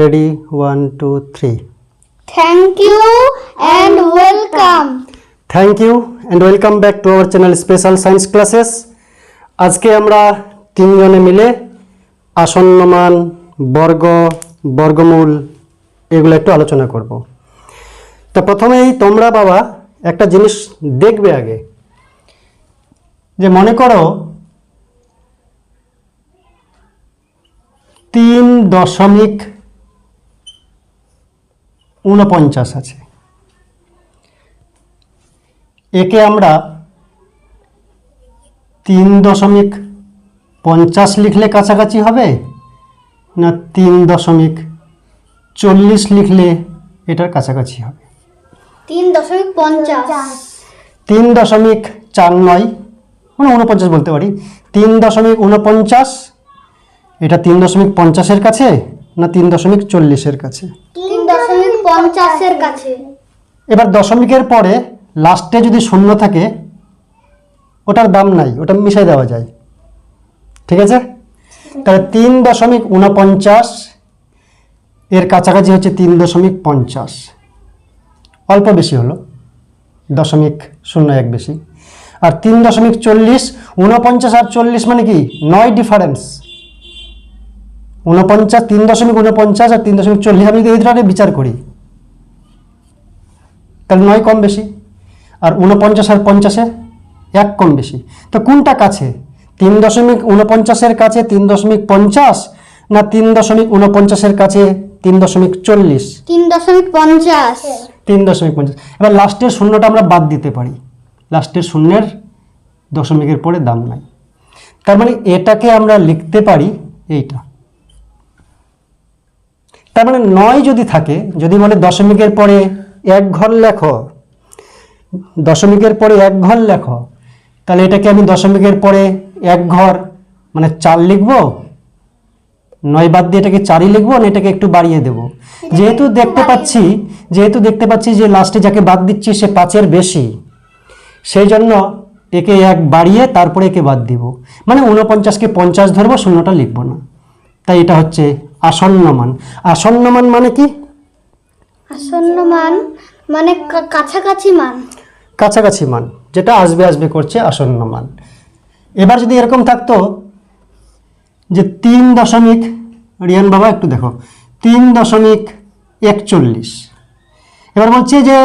Ready one two three Thank you and welcome. Thank you and welcome back to our channel special science classes আজকে আমরা তিনজনে মিলে আসন্নমান বর্গ বর্গমূল এগুলো একটু আলোচনা করব। তো প্রথমেই তোমরা বাবা একটা জিনিস দেখবে আগে। যে মনে করো তিন দশমিক ঊনপঞ্চাশ আছে। একে আমরা তিন দশমিক পঞ্চাশ লিখলে কাছাকাছি হবে না তিন দশমিক চল্লিশ লিখলে এটার কাছাকাছি হবে? তিন দশমিক পঞ্চাশ। তিন দশমিক চার নয় মানে উনপঞ্চাশ বলতে পারি। তিন দশমিক উনপঞ্চাশ এটা তিন দশমিক পঞ্চাশের কাছে না তিন দশমিক চল্লিশের কাছে? পঞ্চাশের কাছে। এবার দশমিকের পরে লাস্টে যদি শূন্য থাকে, ওটার দাম নাই, ওটা মিশাই দেওয়া যায়। ঠিক আছে? তাহলে তিন দশমিক উনপঞ্চাশ এর কাছাকাছি হচ্ছে তিন দশমিক পঞ্চাশ। অল্প বেশি হলো, দশমিক শূন্য এক বেশি। আর তিন দশমিক চল্লিশ উনপঞ্চাশ আর চল্লিশ মানে কি? নয় ডিফারেন্স উনপঞ্চাশ তিন দশমিক উনপঞ্চাশ আর তিন দশমিক চল্লিশ, আমি যদি এই ধরনের বিচার করি তাহলে নয় কম বেশি। আর উনপঞ্চাশ আর পঞ্চাশে এক কম বেশি। তো কোনটা কাছে? তিন দশমিক উনপঞ্চাশের কাছে তিন দশমিক পঞ্চাশ না তিন দশমিক উনপঞ্চাশের কাছে তিন দশমিক চল্লিশ? তিন দশমিক পঞ্চাশ। তিন দশমিক পঞ্চাশ। এবার লাস্টের শূন্যটা আমরা বাদ দিতে পারি। লাস্টের শূন্যের দশমিকের পরে দাম নাই। তার মানে এটাকে আমরা লিখতে পারি এইটা। তার মানে নয় যদি থাকে যদি বলে দশমিকের পরে এক ঘর লেখো। দশমিকের পরে এক ঘর লেখো। তাহলে এটাকে আমি দশমিকের পরে এক ঘর মানে চার লিখব? নয় বাদ দিয়ে এটাকে চারই লিখব না এটাকে একটু বাড়িয়ে দেব? যেহেতু দেখতে পাচ্ছি যেহেতু দেখতে পাচ্ছি যে লাস্টে যাকে বাদ দিচ্ছি সে পাঁচের বেশি। সেই জন্য একে এক বাড়িয়ে তারপরে একে বাদ দিব। মানে উনপঞ্চাশকে পঞ্চাশ ধরবো শূন্যটা লিখব না। তাই এটা হচ্ছে আসন্নমান আসন্নমান মানে কি? আসন্ন মান মানে কাছাকাছি মান। কাছাকাছি মান, যেটা আসবে আসবে করছে আসন্ন মান। এবার যদি এরকম থাকতো যে তিন দশমিক, রিয়ান বাবা একটু দেখো, তিন দশমিক একচল্লিশ। এবার বলছে যে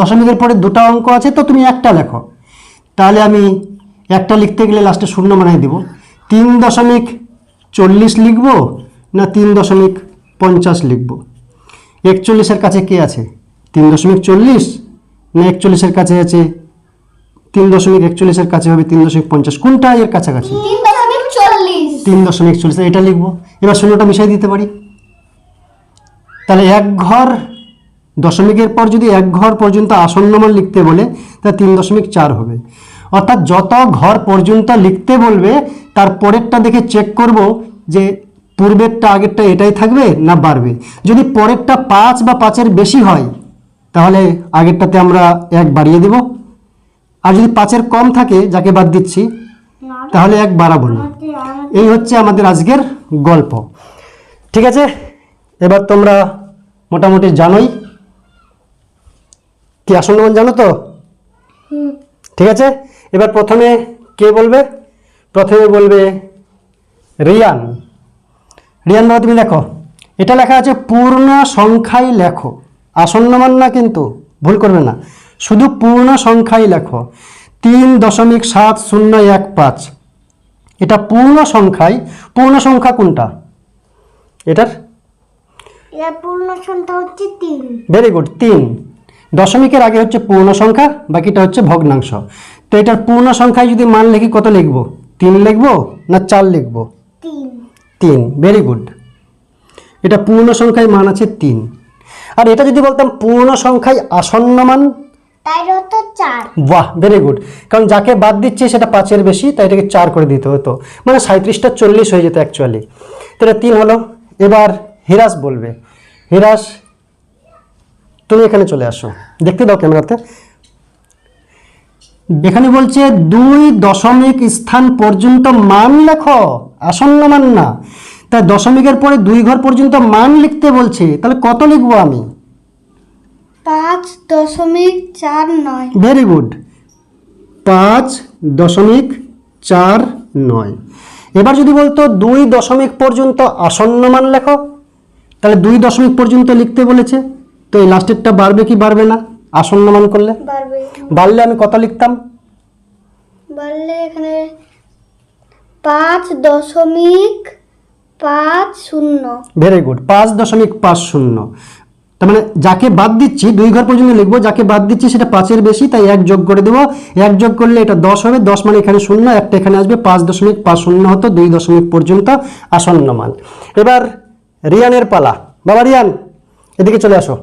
দশমিকের পরে দুটো অঙ্ক আছে, তো তুমি একটা লেখো। তাহলে আমি একটা লিখতে গেলে লাস্টে শূন্য বানাই দিব। তিন দশমিক চল্লিশ লিখব না তিন দশমিক পঞ্চাশ লিখব? একচল্লিশের কাছে কে আছে? তিন দশমিক চল্লিশ না একচল্লিশের কাছে আছে? তিন দশমিক একচল্লিশের কাছে হবে তিন দশমিক পঞ্চাশ। কোনটা এর কাছাকাছি? তিন দশমিক চল্লিশ। এটা লিখব। এবার শূন্যটা মিশাই দিতে পারি। তাহলে এক ঘর দশমিকের পর যদি এক ঘর পর্যন্ত আসন্নমান লিখতে বলে তাহলে তিন দশমিক চার হবে। অর্থাৎ যত ঘর পর্যন্ত লিখতে বলবে তার পরেরটা দেখে চেক করব যে পূর্বেরটা আগেরটা এটাই থাকবে না বাড়বে? যদি পরেরটা পাঁচ বা পাঁচের বেশি হয় তাহলে আগেরটাতে আমরা এক বাড়িয়ে দেব। আর যদি পাঁচের কম থাকে যাকে বাদ দিচ্ছি তাহলে এক বাড়াবো না। এই হচ্ছে আমাদের আজকের গল্প। ঠিক আছে? এবার তোমরা মোটামুটি জানোই। কি আসন্ন জানো তো? ঠিক আছে? এবার প্রথমে কে বলবে? প্রথমে বলবে রিয়ান। রিয়ান বাবা তুমি দেখো এটা লেখা আছে পূর্ণ সংখ্যায় লেখো। আসন্নমান না কিন্তু ভুল করবে না। শুধু পূর্ণ সংখ্যায় লেখো। তিন দশমিক সাত শূন্য এক পাঁচ। এটা পূর্ণ সংখ্যায় পূর্ণ সংখ্যা কোনটা? এটার? পূর্ণ সংখ্যা হচ্ছে তিন। ভেরি গুড তিন। দশমিকের আগে হচ্ছে পূর্ণ সংখ্যা বাকিটা হচ্ছে ভগ্নাংশ। তো এটার পূর্ণ সংখ্যায় যদি মান লিখি কত লিখব? তিন লিখব না চার লিখব? তিন। তিন। ভেরি গুড এটা পূর্ণ সংখ্যায় মান আছে তিন। আর এটা যদি বলতাম পূর্ণ সংখ্যায় আসন্ন মান? বাহ ভেরি গুড কারণ যাকে বাদ দিচ্ছে সেটা পাঁচের বেশি তাই এটাকে চার করে দিতে হতো। মানে সাঁত্রিশটা চল্লিশ হয়ে যেত অ্যাকচুয়ালি তো এটা তিন হলো। এবার হিরাস বলবে। হিরাস তুমি এখানে চলে আসো। দেখতে দাও ক্যামেরাতে। এখানে বলছে দুই দশমিক স্থান পর্যন্ত মান লেখো আসন্ন মান না। তাই দশমিকের পরে দুই ঘর পর্যন্ত মান লিখতে বলছে তাহলে কত লিখব আমি? পাঁচ দশমিক চার নয়। ভেরি গুড পাঁচ দশমিক চার নয়। এবার যদি বলতো দুই দশমিক পর্যন্ত আসন্ন মান লেখো তাহলে দুই দশমিক পর্যন্ত লিখতে বলেছে তো এই লাস্টেরটা বাড়বে কি বাড়বে না? আসন্ন মান করলে? বাড়লে আমি কত লিখতাম? বাড়লে এখানে পাঁচ দশমিক পাঁচ শূন্য। ভেরি গুড পাঁচ দশমিক পাঁচ শূন্য। তার মানে যাকে বাদ দিচ্ছি দুই ঘর পর্যন্ত লিখব যাকে বাদ দিচ্ছি সেটা পাঁচের বেশি তাই এক যোগ করে দেবো। এক যোগ করলে এটা দশ হবে দশ মানে এখানে শূন্য একটা এখানে আসবে পাঁচ দশমিক পাঁচ শূন্য হতো দুই দশমিক পর্যন্ত আসন্ন মান। এবার রিয়ানের পালা। বাবা রিয়ান এদিকে চলে আসো।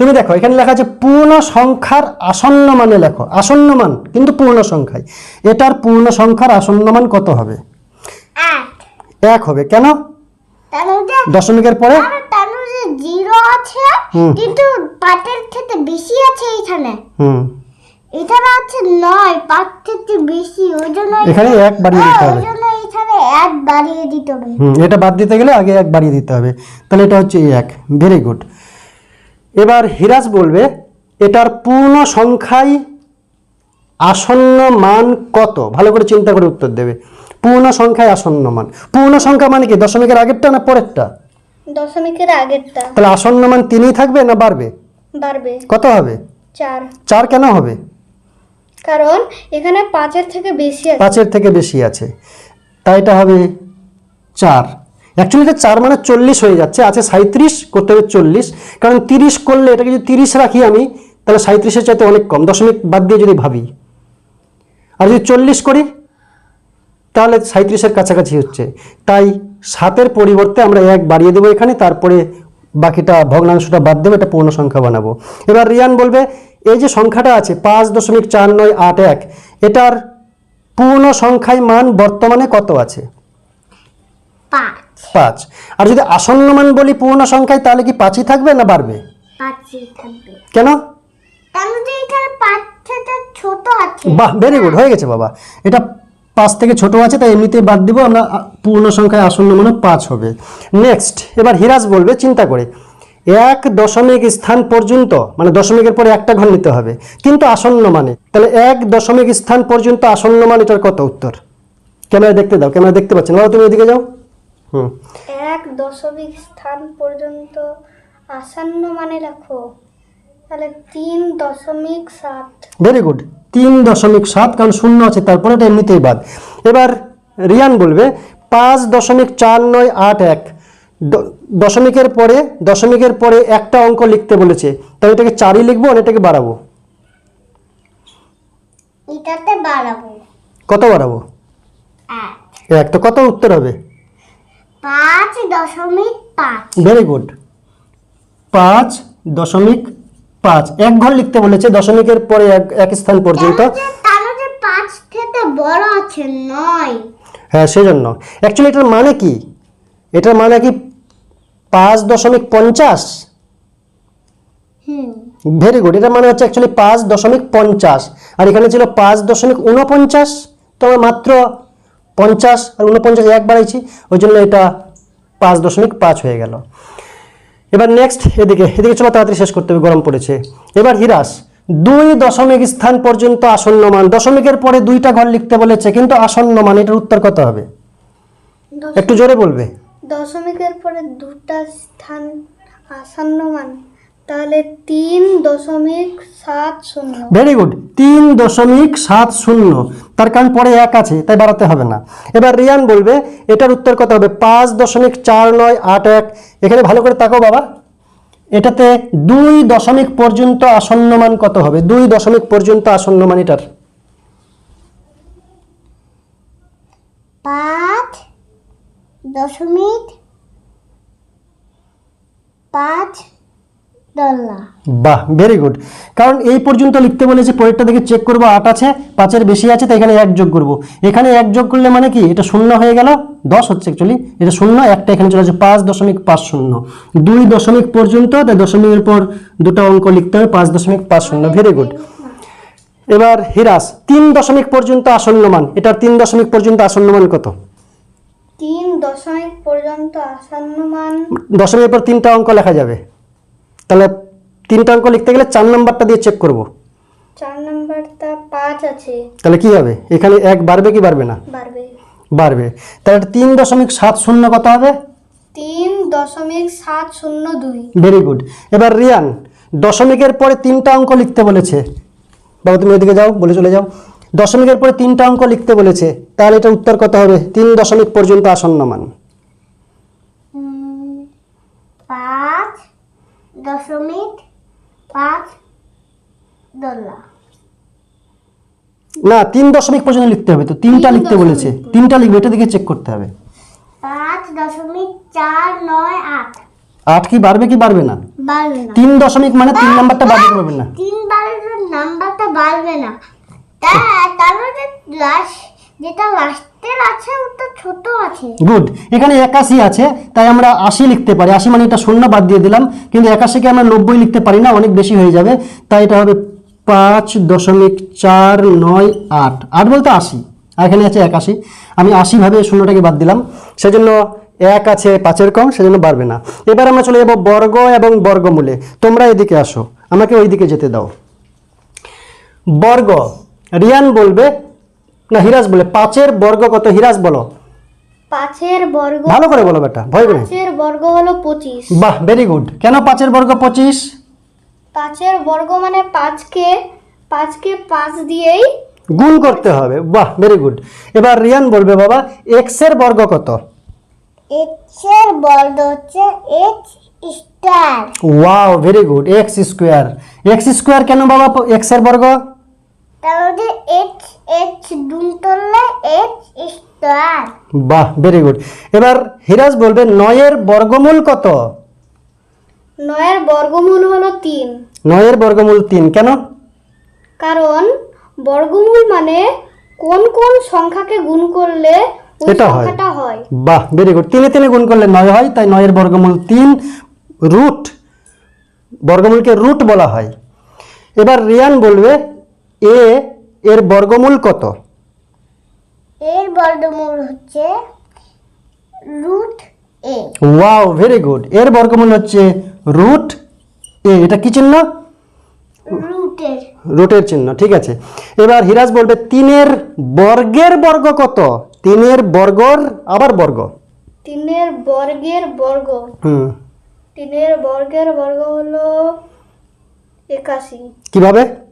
তুমি দেখো এখানে লেখা আছে পূর্ণ সংখ্যার আসন্ন মানে লেখো আসন্ন মান কিন্তু পূর্ণ সংখ্যায়। এটার পূর্ণ সংখ্যার আসন্ন মান কত হবে? এক হবে কেন? দশমিকের পরে? জিরো আছে কিন্তু পাটের থেকে বেশি আছে এইখানে। হুম। এখানে আছে নয় পাঁচ থেকে বেশি ওই জন্য এখানে এক বাড়িয়ে দিতে হ্যাঁ, হবে। জন্য এখানে এক বাড়িয়ে দিতে হবে। হুম এটা বাদ দিতে গেলে আগে এক বাড়িয়ে দিতে হবে। তাহলে এটা হচ্ছে এক ভেরি গুড। এবার হিরাজ বলবে এটার পূর্ণ সংখ্যায় আসন্ন মান কত? ভালো করে চিন্তা করে উত্তর দেবে। পূর্ণ সংখ্যায় আসন্ন মান। পূর্ণ সংখ্যা মানে কি? দশমিকের আগেরটা না পরেরটা? দশমিকের আগেরটা। তাহলে আসন্ন মান তিনই থাকবে না বাড়বে? বাড়বে। কত হবে? চার। চার কেন হবে? কারণ এখানে পাঁচের থেকে বেশি আছে। পাঁচের থেকে বেশি আছে। তাই এটা হবে চার। অ্যাকচুয়ালি এটা চার মানে চল্লিশ হয়ে যাচ্ছে, আছে সাঁত্রিশ করতে হবে চল্লিশ, কারণ তিরিশ করলে এটাকে যদি তিরিশ রাখি আমি, তাহলে সাঁত্রিশের চাইতে অনেক কম, দশমিক বাদ দিয়ে যদি ভাবি। আর যদি চল্লিশ করি, তাহলে সাঁত্রিশের কাছাকাছি হচ্ছে। তাই সাতের পরিবর্তে আমরা এক বাড়িয়ে দেবো এখানে, তারপরে বাকিটা ভগ্নাংশটা বাদ দেবো, এটা পূর্ণ সংখ্যা বানাবো। এবার রিয়ান বলবে, এই যে সংখ্যাটা আছে, পাঁচ দশমিক চার নয় আট এক, এটার পূর্ণ সংখ্যায় মান বর্তমানে কত আছে? পাঁচ। পাঁচ। আর যদি আসন্ন মান বলি পূর্ণ সংখ্যায় তাহলে কি পাঁচই থাকবে না বাড়বে? কেন? বাহ ভেরি গুড হয়ে গেছে বাবা। এটা পাঁচ থেকে ছোট আছে তাই এমনিতেই বাদ দিব আমরা পূর্ণ সংখ্যায় আসন্ন মানে পাঁচ হবে। নেক্সট এবার হিরাজ বলবে চিন্তা করে। এক দশমিক স্থান পর্যন্ত মানে দশমিকের পরে একটা ঘর নিতে হবে কিন্তু আসন্ন মানে তাহলে এক দশমিক স্থান পর্যন্ত আসন্ন মান এটার কত উত্তর? ক্যামেরা দেখতে দাও ক্যামেরা দেখতে পাচ্ছেন? বাবা তুমি এদিকে যাও। এক দশমিক স্থান পর্যন্ত আসন্ন মানে লেখো তাহলে তিন দশমিক সাত। ভেরি গুড তিন দশমিক সাত কারণ শূন্য আছে তারপরে এটা এমনিতেই বাদ। এবার রিয়ান বলবে পাঁচ দশমিক চার নয় আট এক। দশমিকের পরে দশমিকের পরে একটা অঙ্ক লিখতে বলেছে। তাহলে এটাকে চারই লিখব আর এটাকে বাড়াবো? এটাতে বাড়াবো। কত বাড়াবো? এক। তো কত উত্তর হবে? পাঁচ দশমিক পাঁচ। ভেরি গুড পাঁচ দশমিক পাঁচ। এক ঘর লিখতে বলেছে দশমিকের পরে এক এক স্থান পর্যন্ত। তাহলে যে পাঁচ থেকে বড় আছে নয়। হ্যাঁ সেজন্য। অ্যাকচুয়ালি এটার মানে কি? এটার মানে কি পাঁচ দশমিক পঞ্চাশ? ভেরি গুড এটা মানে হচ্ছে অ্যাকচুয়ালি পাঁচ দশমিক পঞ্চাশ। আর এখানে ছিল পাঁচ দশমিক উনপঞ্চাশ তো আমরা মাত্র পঞ্চাশ আর উনপঞ্চাশ এক বাড়াইছি ওই জন্য এটা পাঁচ দশমিক পাঁচ হয়ে গেল। এবার নেক্সট এদিকে এদিকে চলো তাড়াতাড়ি শেষ করতে হবে গরম পড়েছে। এবার হিরাস দুই দশমিক স্থান পর্যন্ত আসন্ন মান। দশমিকের পরে দুইটা ঘর লিখতে বলেছে কিন্তু আসন্ন মান এটার উত্তর কত হবে? একটু জোরে বলবে। দশমিকের পরে দুটা স্থান আসন্ন মান। তাহলে তিন দশমিক সাত শূন্য। ভেরি গুড তিন দশমিক সাত শূন্য। তার কারণ পরে এক আছে তাই বাড়াতে হবে না। এবার রিয়ান বলবে এটার উত্তর কত হবে? পাঁচ দশমিক চার নয় আট এক। এখানে ভালো করে তাকাও বাবা। এটাতে দুই দশমিক পর্যন্ত আসন্ন মান কত হবে? দুই দশমিক পর্যন্ত আসন্ন মান এটার। পাঁচ দশমিক পাঁচ বাহ ভেরি গুড কারণ এই পর্যন্ত লিখতে বলেছে পরেরটা দেখে চেক করব আট আছে পাঁচের বেশি আছে তাই এখানে এক যোগ করব। এখানে এক যোগ করলে মানে কি? এটা শূন্য হয়ে গেল দশ হচ্ছে অ্যাকচুয়ালি এটা শূন্য একটা এখানে চলে আসছে পাঁচ দশমিক পাঁচ শূন্য। দুই দশমিক পর্যন্ত তাই দশমিকের পর দুটো অঙ্ক লিখতে হবে পাঁচ দশমিক পাঁচ শূন্য ভেরি গুড এবার হিরাস তিন দশমিক পর্যন্ত আসন্ন মান এটার তিন দশমিক পর্যন্ত আসন্ন মান কত? তিন দশমিক পর্যন্ত আসন্ন মান। দশমিকের পর তিনটা অঙ্ক লেখা যাবে। তাহলে তিনটা অঙ্ক লিখতে গেলে চার নাম্বারটা দিয়ে চেক করব। চার নাম্বারটা পাঁচ আছে। তাহলে কি হবে? এখানে এক বাড়বে কি বাড়বে না? বাড়বে। বাড়বে। তাহলে তিন দশমিক সাত শূন্য কত হবে? তিন দশমিক সাত শূন্য দুই। ভেরি গুড এবার রিয়ান দশমিকের পরে তিনটা অঙ্ক লিখতে বলেছে। বাবু তুমি ওইদিকে যাও বলে চলে যাও। দশমিকের পরে তিনটা অঙ্ক লিখতে বলেছে। তাহলে এটা উত্তর কত হবে? তিন দশমিক পর্যন্ত আসন্ন মান পাঁচ দশমিক পাঁচ ডলার না তিন দশমিক পর্যন্ত লিখতে হবে তো তিনটা লিখতে বলেছে। তিনটা লিখবে এটা দিকে চেক করতে হবে। পাঁচ দশমিক চার নয় আট। আট কি বাড়বে কি বাড়বে না? বাড়বে না। তিন দশমিক মানে তিন নাম্বারটা বাড়বে বাড়বে না? তিন বারের নাম্বারটা বাড়বে না। তাহলে লাস্ট যেটা লাস্টের আছে, ওটা ছোট আছে। গুড এখানে একাশি আছে, তাই আমরা আশি লিখতে পারি। আশি মানে এটা শূন্য বাদ দিয়ে দিলাম, কিন্তু একাশিকে আমরা নব্বই লিখতে পারি না, অনেক বেশি হয়ে যাবে। তাই এটা হবে পাঁচ দশমিক চার নয় আট। আট বলতে আশি। আর এখানে আছে একাশি। আমি আশি ভাবে শূন্যটাকে বাদ দিলাম। সেজন্য এক আছে পাঁচের কম, সেজন্য বাড়বে না। এবার আমরা চলে যাব বর্গ এবং বর্গমূলে। তোমরা এদিকে আসো। আমাকে ওইদিকে যেতে দাও। বর্গ। রিয়ান বলবে না হিরাজ বলে পাঁচের বর্গ কত? হিরাজ বলো। পাঁচের বর্গ ভালো করে বলো বেটা ভয় পাঁচের বর্গ হলো পঁচিশ। বাহ ভেরি গুড কেন পাঁচের বর্গ পঁচিশ? পাঁচের বর্গ মানে পাঁচকে পাঁচকে পাঁচ দিয়েই গুণ করতে হবে। বাহ ভেরি গুড এবার রিয়ান বলবে বাবা এক্সের বর্গ কত? এক্সের বর্গ হচ্ছে x star wow very good x square. X square কেন বাবা এক্সের বর্গ? তাহলে দুই করলে এক্স স্টার বাহ ভেরি গুড এবার হিরাজ বলবে নয়ের বর্গমূল কত? নয়ের বর্গমূল হলো তিন। নয়ের বর্গমূল তিন কেন? কারণ বর্গমূল মানে কোন কোন সংখ্যাকে গুণ করলে এটা। হয়। বাহ ভেরি গুড তিনে তিনে গুণ করলে নয় হয় তাই নয়ের বর্গমূল তিন রুট বর্গমূলকে রুট বলা হয়। এবার রিয়ান বলবে এ এর বর্গমূল কত? এর বর্গমূল হচ্ছে root a. Wow very good. এর বর্গমূল হচ্ছে রুট এ। এটা কি চিহ্ন? রুটের। রুটের চিহ্ন ঠিক আছে। এবার হিরাজ বলবে তিনের বর্গের বর্গ কত? তিনের বর্গর আবার বর্গ। তিনের বর্গের বর্গ। হুম। তিনের বর্গের বর্গ হলো একাশি। কীভাবে?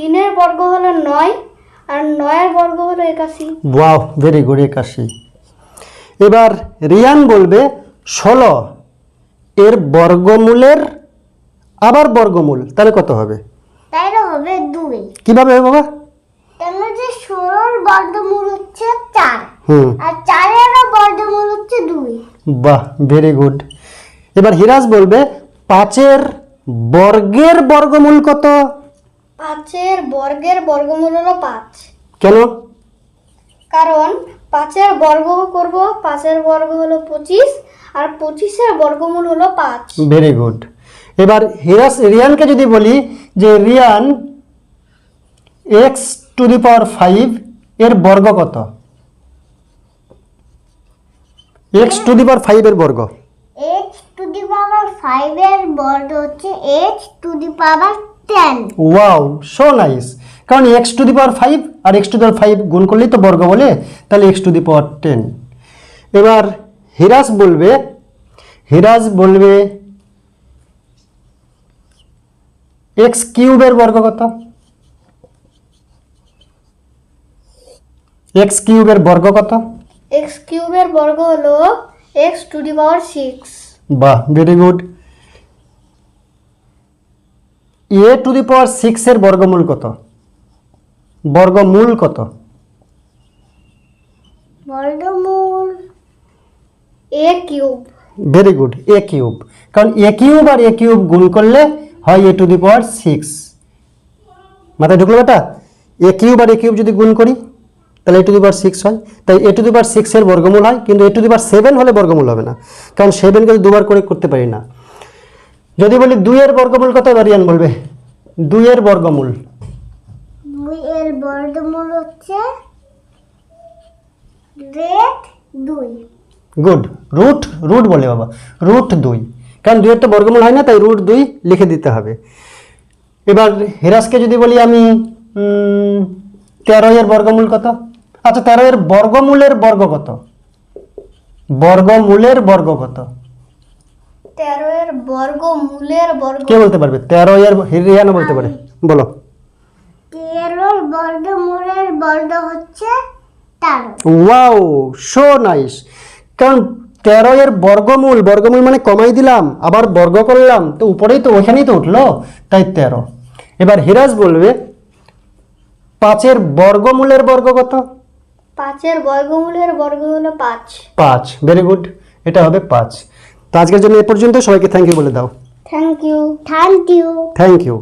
তিনের বর্গ হলো নয় আর নয়ের বর্গ হলো একাশি। ওয়াও ভেরি গুড একাশি। এবার রিয়ান বলবে ষোলো এর বর্গমূলের আবার বর্গমূল তাহলে কত হবে? তাইলে হবে দুই। কীভাবে হবে বাবা? তাহলে যে ষোলোর বর্গমূল হচ্ছে চার হুম। আর চারেরও বর্গমূল হচ্ছে দুই। বাহ ভেরি গুড এবার হিরাজ বলবে পাঁচের বর্গের বর্গমূল কত? পাঁচের বর্গের বর্গমূল হলো পাঁচ। কেন? কারণ পাঁচের বর্গ করব পাঁচের বর্গ হলো পঁচিশ আর পঁচিশের বর্গমূল হলো পাঁচ। ভেরি গুড এবার হিরাস রিয়ানকে যদি বলি যে Riyan x to the power five এর বর্গ কত? X to the power five এর বর্গ। এইচ টু দি পাওয়ার ফাইভের বর্গ হচ্ছে h to the power ten wow so nice কারণ x to the power five R x to the power five গুণ করলেই তো বর্গ বলে তাহলে x to the power ten এবার হিরাস বলবে হিরাজ বলবে এক্স কিউবের বর্গ কত? এক্স কিউবের বর্গ কত? এক্স কিউবের বর্গ হলো x to the power six বাহ very good a to the power সিক্সের বর্গমূল কত? বর্গমূল কত? বর্গমূল a cube very good a cube কারণ এ কিউব আর এ কিউব গুণ করলে হয় এ টু দি পাওয়ার সিক্স মাথায় ঢুকলো বেটা? এ কিউব আর এ কিউব যদি গুণ করি তাহলে এ টু দি পাওয়ার সিক্স হয়। তাই এ টু দি পাওয়ার সিক্সের বর্গমূল হয় কিন্তু এ টু দি পাওয়ার সেভেন হলে বর্গমূল হবে না। কারণ সেভেনকে দুবার করে করতে পারি না। যদি বলি দুইয়ের বর্গমূল কত দাঁড়িয়ান বলবে? দুইয়ের বর্গমূল। দুই এর বর্গমূল হচ্ছে রেড দুই। গুড রুট রুট বলে বাবা। রুট দুই। কারণ দুইয়ের তো বর্গমূল হয় না তাই রুট দুই লিখে দিতে হবে। এবার হিরাসকে যদি বলি আমি তেরো এর বর্গমূল কত? আচ্ছা তেরো এর বর্গমূলের বর্গ কত? বর্গমূলের বর্গ কত? তেরো এর বর্গ মূলের বর্গ। কে বলতে পারবে? তেরো এর রিয়ানা বলতে পারে। বলো। তেরোর বর্গ মূলের বর্গ হচ্ছে তেরো। ওয়াও শো নাইস কারণ তেরো এর বর্গমূল বর্গমূল মানে কমাই দিলাম আবার বর্গ করলাম তো উপরেই তো ওখানেই তো উঠল। তাই তেরো। এবার হিরাজ বলবে পাঁচের বর্গমূলের বর্গ কত? পাঁচের বর্গমূলের বর্গ হলো পাঁচ। পাঁচ ভেরি গুড এটা হবে পাঁচ। তো আজকের জন্য এ পর্যন্ত সবাইকে থ্যাংক ইউ বলে দাও। Thank you thank you thank you